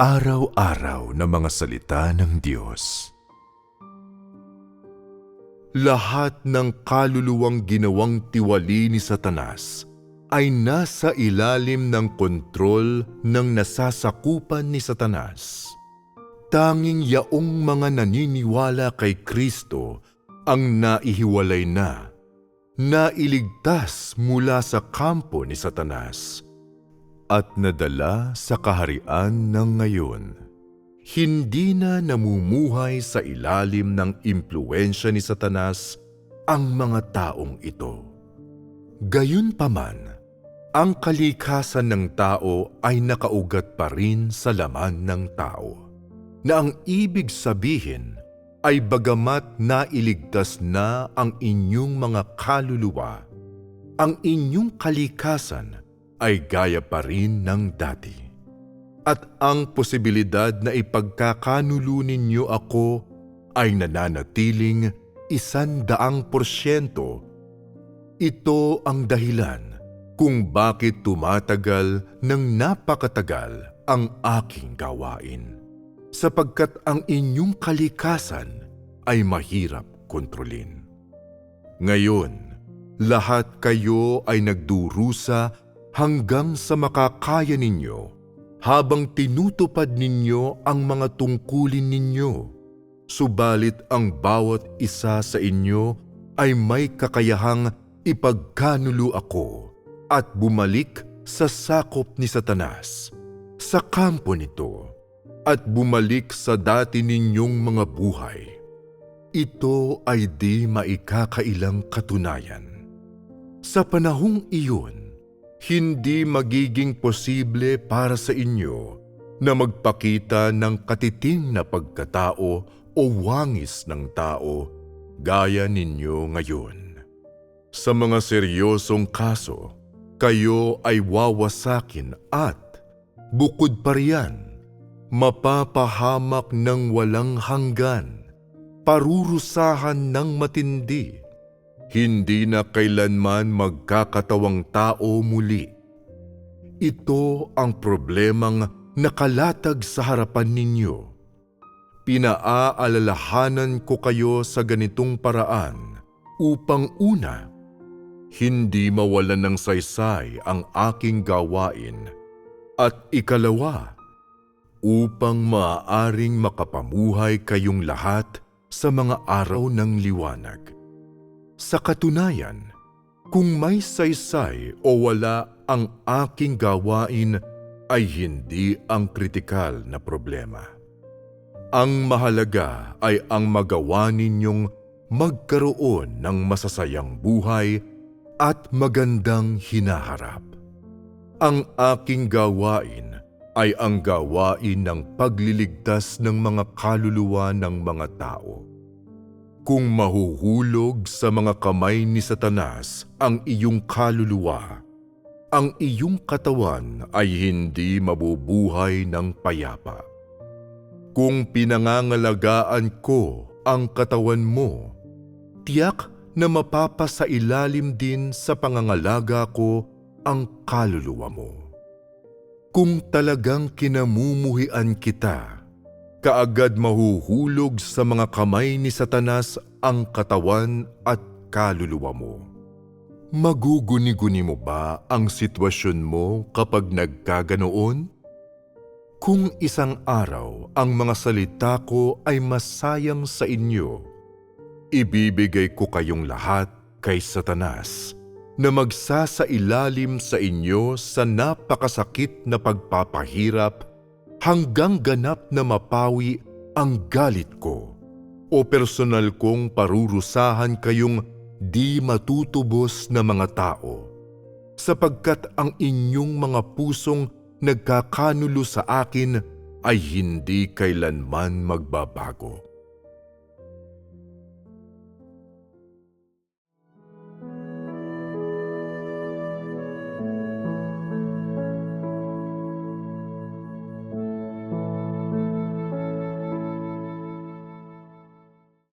Araw-araw na mga salita ng Diyos. Lahat ng kaluluwang ginawang tiwali ni Satanas ay nasa ilalim ng kontrol ng nasasakupan ni Satanas. Tanging yaong mga naniniwala kay Kristo ang naihiwalay na, nailigtas mula sa kampo ni Satanas at nadala sa kaharian ng ngayon. Hindi na namumuhay sa ilalim ng impluensya ni Satanas ang mga taong ito. Gayunpaman, ang kalikasan ng tao ay nakaugat pa rin sa laman ng tao, na ang ibig sabihin ay bagamat nailigtas na ang inyong mga kaluluwa, ang inyong kalikasan ay gaya pa rin ng dati. At ang posibilidad na ipagkakanulo ninyo ako ay nananatiling isandaang porsyento. Ito ang dahilan kung bakit tumatagal ng napakatagal ang aking gawain. Sapagkat ang inyong kalikasan ay mahirap kontrolin. Ngayon, lahat kayo ay nagdurusa hanggang sa makakaya ninyo habang tinutupad ninyo ang mga tungkulin ninyo. Subalit ang bawat isa sa inyo ay may kakayahang ipagkanulo ako at bumalik sa sakop ni Satanas, sa kampo nito, at bumalik sa dati ninyong mga buhay. Ito ay di maikakailang katunayan. Sa panahong iyon, hindi magiging posible para sa inyo na magpakita ng katiting na pagkatao o wangis ng tao gaya ninyo ngayon. Sa mga seryosong kaso, kayo ay wawasakin at, bukod pa riyan, mapapahamak ng walang hanggan, parurusahan ng matindi, hindi na kailanman magkakatawang tao muli. Ito ang problemang nakalatag sa harapan ninyo. Pinaaalalahanan ko kayo sa ganitong paraan upang una, hindi mawalan ng saysay ang aking gawain at ikalawa, upang maaaring makapamuhay kayong lahat sa mga araw ng liwanag. Sa katunayan, kung may saysay o wala ang aking gawain ay hindi ang kritikal na problema. Ang mahalaga ay ang magawa ninyong magkaroon ng masasayang buhay at magandang hinaharap. Ang aking gawain ay ang gawain ng pagliligtas ng mga kaluluwa ng mga tao kung mahuhulog sa mga kamay ni Satanas ang iyong kaluluwa, ang iyong katawan ay hindi mabubuhay ng payapa. Kung pinangangalagaan ko ang katawan mo, tiyak na mapapasailalim din sa pangangalaga ko ang kaluluwa mo. Kung talagang kinamumuhian kita, kaagad mahuhulog sa mga kamay ni Satanas ang katawan at kaluluwa mo. Maguguni-guni mo ba ang sitwasyon mo kapag nagkaganoon? Kung isang araw ang mga salita ko ay masayang sa inyo, ibibigay ko kayong lahat kay Satanas na magsasailalim sa inyo sa napakasakit na pagpapahirap hanggang ganap na mapawi ang galit ko o personal kong parurusahan kayong di matutubos na mga tao sapagkat ang inyong mga pusong nagkakanulo sa akin ay hindi kailanman magbabago.